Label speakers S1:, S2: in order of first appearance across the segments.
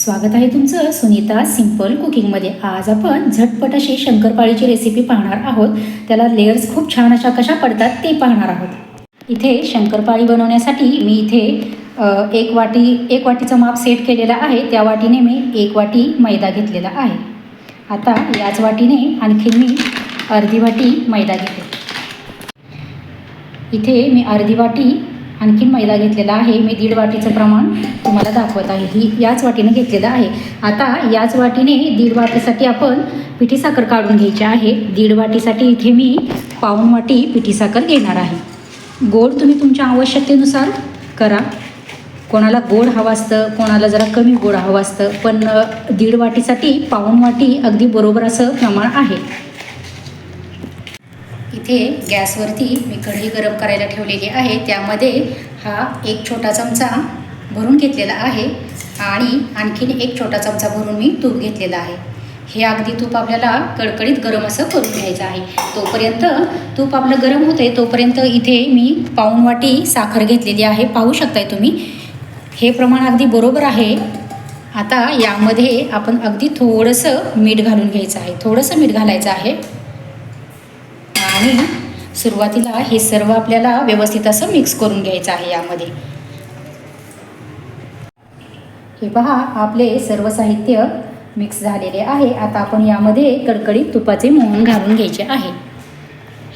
S1: स्वागत आहे तुमचं सुनीता सिंपल कुकिंगमध्ये. आज आपण झटपट अशी शंकरपाळीची रेसिपी पाहणार आहोत. त्याला लेयर्स खूप छान अशा कशा पडतात ते पाहणार आहोत. इथे शंकरपाळी बनवण्यासाठी मी इथे एक वाटी एक वाटीचं माप सेट केलेलं आहे. त्या वाटीने मी एक वाटी मैदा घेतलेला आहे. आता याच वाटीने आणखी मी अर्धी वाटी मैदा घेते. इथे मी अर्धी वाटी आणखीन मैदा घेतलेला आहे. मी दीड वाटीचं प्रमाण तुम्हाला दाखवत आहे. ही याच वाटीने घेतलेलं आहे. आता याच वाटीने दीड वाटीसाठी आपण पिठी साखर काढून घ्यायची आहे. दीड वाटीसाठी इथे मी पाऊन वाटी पिठी साखर घेणार आहे. गोड तुम्ही तुमच्या आवश्यकतेनुसार करा. कोणाला गोड हवं असतं कोणाला जरा कमी गोड हवं असतं पण दीड वाटीसाठी पाऊण वाटी अगदी बरोबर असं प्रमाण आहे. इथे गॅसवरती मी कढई गरम करायला ठेवलेली आहे. त्यामध्ये हा एक छोटा चमचा भरून घेतलेला आहे आणि आणखीन एक छोटा चमचा भरून मी तूप घेतलेला आहे. हे अगदी तूप आपल्याला कडकडीत गरम असं करून घ्यायचं आहे. तोपर्यंत तूप आपलं गरम होते तोपर्यंत इथे मी पाऊण वाटी साखर घेतलेली आहे. पाहू शकताय तुम्ही? हे प्रमाण अगदी बरोबर आहे. आता यामध्ये आपण अगदी थोडंसं मीठ घालून घ्यायचं आहे. थोडंसं मीठ घालायचं आहे. आणि सुरुवातीला हे सर्व आपल्याला व्यवस्थित असं मिक्स करून घ्यायचं आहे यामध्ये. हे पहा आपले सर्व साहित्य मिक्स झालेले आहे. आता आपण यामध्ये कडकडीत तुपाचे मोहन घालून घ्यायचे आहे.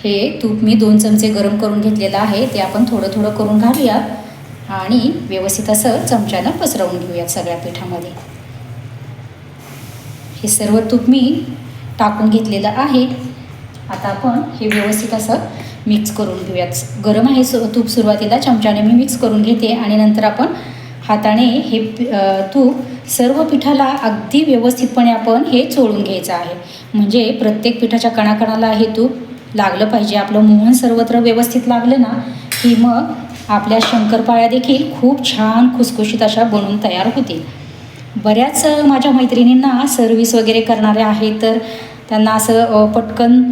S1: हे तूप मी दोन चमचे गरम करून घेतलेलं आहे. ते आपण थोडं थोडं करून घालूया आणि व्यवस्थित असं चमच्यानं पसरवून घेऊयात सगळ्या पिठामध्ये. हे सर्व तूप मी टाकून घेतलेलं आहे. आता आपण हे व्यवस्थित असं मिक्स करून घेऊयात. गरम आहे सु तूप सुरुवातीला चमच्याने मी मिक्स करून घेते आणि नंतर आपण हाताने हे तूप सर्व पिठाला अगदी व्यवस्थितपणे आपण हे चोळून घ्यायचं आहे. म्हणजे प्रत्येक पिठाच्या कणाकणाला हे तूप लागलं पाहिजे. आपलं मोहन सर्वत्र व्यवस्थित लागलं ना की मग आपल्या शंकरपाळ्या देखील खूप छान खुसखुशीत अशा बनून तयार होतील. बऱ्याच माझ्या मैत्रिणींना सर्विस वगैरे करणाऱ्या आहेत तर त्यांना असं पटकन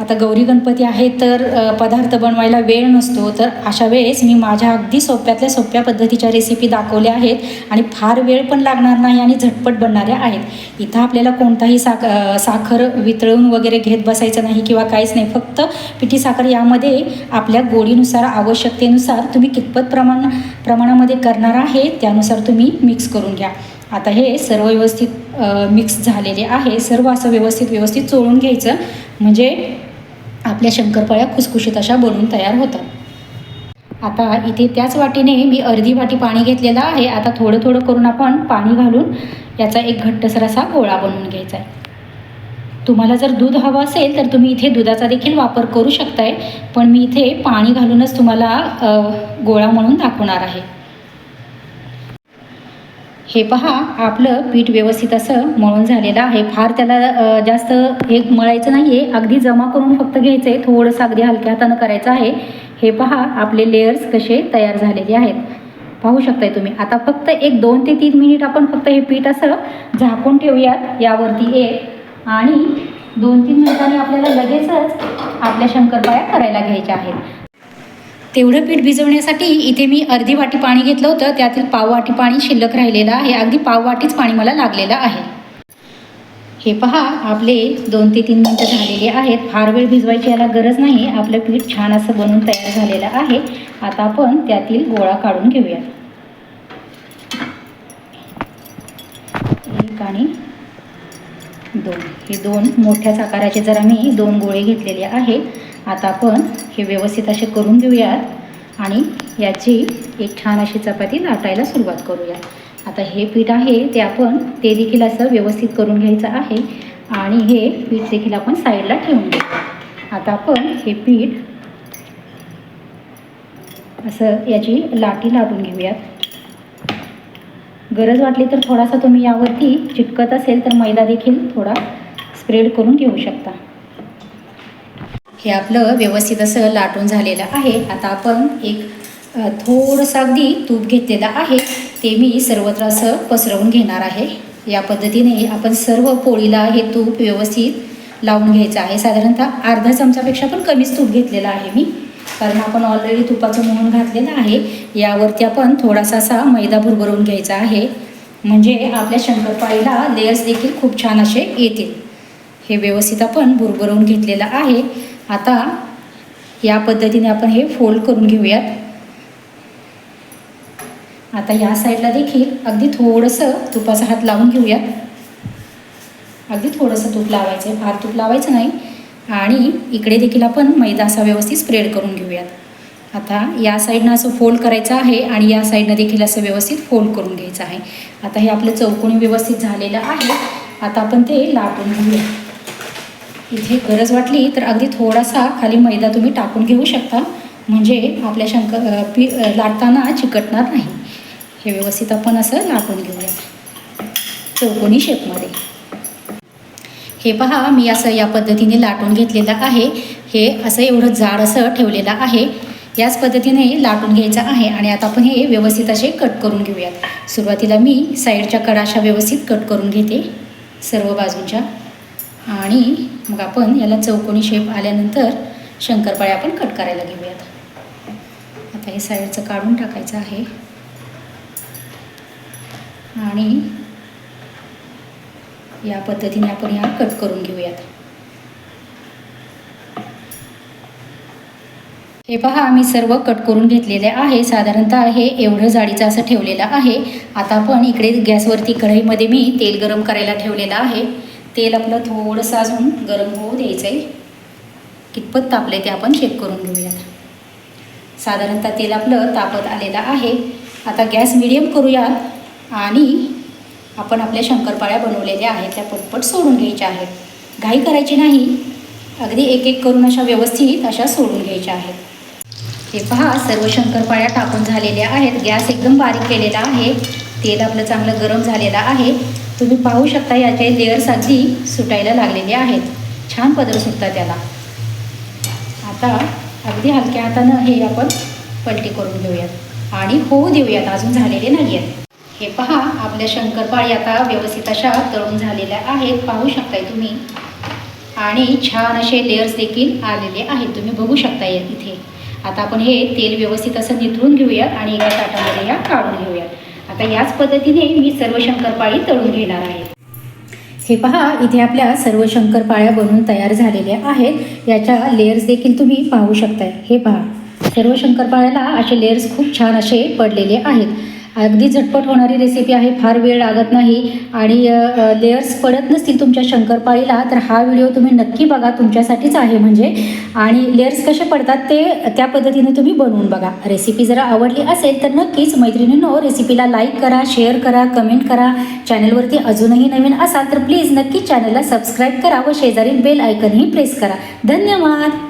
S1: आता गौरी गणपती आहे तर पदार्थ बनवायला वेळ नसतो तर अशा वेळेस मी माझ्या अगदी सोप्यातल्या सोप्या पद्धतीच्या रेसिपी दाखवल्या आहेत आणि फार वेळ पण लागणार नाही आणि झटपट बनणाऱ्या आहेत. इथं आपल्याला कोणताही साख साखर वितळून वगैरे घेत बसायचं नाही किंवा काहीच नाही फक्त पिठी साखर यामध्ये आपल्या गोडीनुसार आवश्यकतेनुसार तुम्ही कितपत प्रमाण प्रमाणामध्ये करणार आहे त्यानुसार तुम्ही मिक्स करून घ्या. आता हे सर्व व्यवस्थित मिक्स झालेले आहे. सर्व असं व्यवस्थित व्यवस्थित चोळून घ्यायचं. म्हणजे आपल्या शंकरपाळ्या खुसखुशीत अशा बनून तयार होतात. आता इथे त्याच वाटीने मी अर्धी वाटी पाणी घेतलेलं आहे. आता थोडं थोडं करून आपण पाणी घालून याचा एक घट्टसर असा गोळा बनवून घ्यायचा आहे. तुम्हाला जर दूध हवं असेल तर तुम्ही इथे दुधाचा देखील वापर करू शकताय. पण मी इथे पाणी घालूनच तुम्हाला गोळा म्हणून दाखवणार आहे. हे पहा आपलं पीठ व्यवस्थित असं मळून झालेलं आहे. फार त्याला जास्त हे मळायचं नाही आहे अगदी जमा करून फक्त घ्यायचं आहे थोडंसं अगदी हलक्या हातानं करायचं आहे. हे पहा आपले लेयर्स कसे तयार झालेले आहेत. पाहू शकताय तुम्ही. आता फक्त एक दोन ते तीन मिनिट आपण फक्त हे पीठ असं झाकून ठेवूयात. यावरती एक आणि दोन तीन मिनिटांनी आपल्याला लगेचच आपल्या शंकरपाळ्या करायला घ्यायच्या आहेत. तेवढं पीठ भिजवण्यासाठी इथे मी अर्धी वाटी पाणी घेतलं होतं. त्यातील पाव वाटी पाणी शिल्लक राहिलेलं आहे. अगदी पाव वाटीच पाणी मला लागलेलं आहे. हे पहा आपले दोन ते तीन मिनटं झालेले आहेत. फार वेळ भिजवायची याला गरज नाही आपलं पीठ छान असं बनून तयार झालेलं आहे. आता आपण त्यातील गोळा काढून घेऊया. एक आणि दोन. हे दोन मोठ्याच आकाराचे. जरा मी दोन गोळे घेतलेले आहे आता आपण हे व्यवस्थित असे करून घेऊयात आणि याची एक छान अशी चपाती लाटायला सुरुवात करूया आता हे पीठ आहे ते आपण ते देखील असं व्यवस्थित करून घ्यायचं आहे आणि हे पीठ देखील आपण साईडला ठेवून घेऊ आता आपण हे पीठ असं याची लाटी लाटून घेऊयात. गरज वाटली तर थोडासा तुम्ही यावरती चिटकत असेल तर मैदा देखील थोडा स्प्रेड करून घेऊ शकता. हे आपलं व्यवस्थित असं लाटून झालेलं आहे. आता आपण एक थोडंसं अगदी तूप घेतलेलं आहे. ते मी सर्वत्र असं पसरवून घेणार आहे. या पद्धतीने आपण सर्व पोळीला हे तूप व्यवस्थित लावून घ्यायचं आहे. साधारणतः अर्धा चमचापेक्षा पण कमीच तूप घेतलेलं आहे मी. कारण आपण ऑलरेडी तुपाचं मोहन घातलेलं आहे. यावरती आपण थोडासा असा मैदा भुरभरून घ्यायचा आहे. म्हणजे आपल्या शंकरपाळीला लेयर्स देखील खूप छान असे येतील. हे व्यवस्थित आपण भुरभरून घेतलेलं आहे. आता या पद्धतीने आपण हे फोल्ड करून घेऊयात. आता या साईडला देखील अगदी थोडंसं तुपाचा हात लावून घेऊयात. अगदी थोडंसं तूप लावायचं आहे फार तूप लावायचं नाही. आणि इकडे देखील आपण मैदा असा व्यवस्थित स्प्रेड करून घेऊयात. आता या साईडनं असं फोल्ड करायचं आहे आणि या साईडनं देखील असं व्यवस्थित फोल्ड करून घ्यायचं आहे. आता हे आपलं चौकोनी व्यवस्थित झालेलं आहे. आता आपण ते लाटून घेऊया इथे गरज वाटली तर अगदी थोडासा खाली मैदा तुम्ही टाकून घेऊ शकता. म्हणजे आपल्या शंकर पी लाटताना चिकटणार नाही. हे व्यवस्थित आपण असं लाटून घेऊया. चौकोनी शेपमध्ये हे पहा मी असं या पद्धतीने लाटून घेतलेलं आहे. हे असं एवढं जाड असं ठेवलेलं आहे. याच पद्धतीने लाटून घ्यायचं आहे आणि आता आपण हे व्यवस्थित असे कट करून घेऊयात. सुरुवातीला मी साईडच्या कडाशा व्यवस्थित कट करून घेते. सर्व बाजूंच्या. आणि मग आपण याला चौकोनी शेप आल्यानंतर शंकरपाळे आपण कट करायला घेऊयात. आता हे साईडचं काढून टाकायचं आहे. आणि या पद्धतीने आपण या कट करून घेऊयात. हे पहा मी सर्व कट करून घेतलेले आहे. साधारणतः हे एवढं जाडीचं असं ठेवलेलं आहे. आता आपण इकडे गॅसवरती कढईमध्ये मी तेल गरम करायला ठेवलेलं आहे. तेल आपलं थोडंसं अजून गरम होऊ द्यायचं आहे कितपत तापले ते आपण चेक करून घेऊयात. साधारणतः तेल आपलं तापत आलेलं आहे. आता गॅस मिडियम करूयात आणि आपण आपल्या शंकरपाळ्या बनवलेल्या आहेत त्या पटपट सोडून घ्यायच्या आहेत. घाई करायची नाही अगदी एक एक करून अशा व्यवस्थित अशा सोडून घ्यायच्या आहेत. हे पहा सर्व शंकरपाळ्या टाकून झालेल्या आहेत. गॅस एकदम बारीक केलेला आहे. तेल आपलं चांगलं गरम झालेलं आहे. तुम्ही पाहू शकता याच्या लेअर्स अगदी सुटायला लागलेले आहेत. छान पदर सुटतात त्याला. आता अगदी हलक्या हातानं हे आपण पलटी करून घेऊयात. आणि होऊ देऊयात अजून झालेले नाही आहेत हे पहा आपल्या शंकरपाळी आता व्यवस्थित अशा तळून झालेल्या आहेत. पाहू शकताय तुम्ही. आणि छान असे लेअर्स देखील आलेले आहेत. तुम्ही बघू शकता इथे. आता आपण हे तेल व्यवस्थित असं निथळून घेऊयात आणि एका ताटामध्ये या काढून घेऊयात. आता याच पद्धतीने मी सर्व शंकरपाळी तळून घेणार आहे. हे पहा इथे आपल्या सर्व शंकरपाळ्या बनवून तयार झालेल्या आहेत. याच्या लेयर्स देखील तुम्ही पाहू शकताय. हे पहा सर्व शंकरपाळ्याला असे लेयर्स खूप छान असे पडलेले आहेत. अगदी झटपट होणारी रेसिपी आहे फार वेळ लागत नाही. आणि लेयर्स पडत नसतील तुमच्या शंकरपाळीला तर हा व्हिडिओ तुम्ही नक्की बघा तुमच्यासाठीच आहे म्हणजे. आणि लेयर्स कसे पडतात ते त्या पद्धतीने तुम्ही बनवून बघा. रेसिपी जर आवडली असेल तर नक्कीच मैत्रिणींनो रेसिपीला लाईक करा शेअर करा कमेंट करा. चॅनलवरती अजूनही नवीन असाल तर प्लीज नक्की चॅनलला सबस्क्राईब करा व शेजारी बेल आयकनही प्रेस करा. धन्यवाद!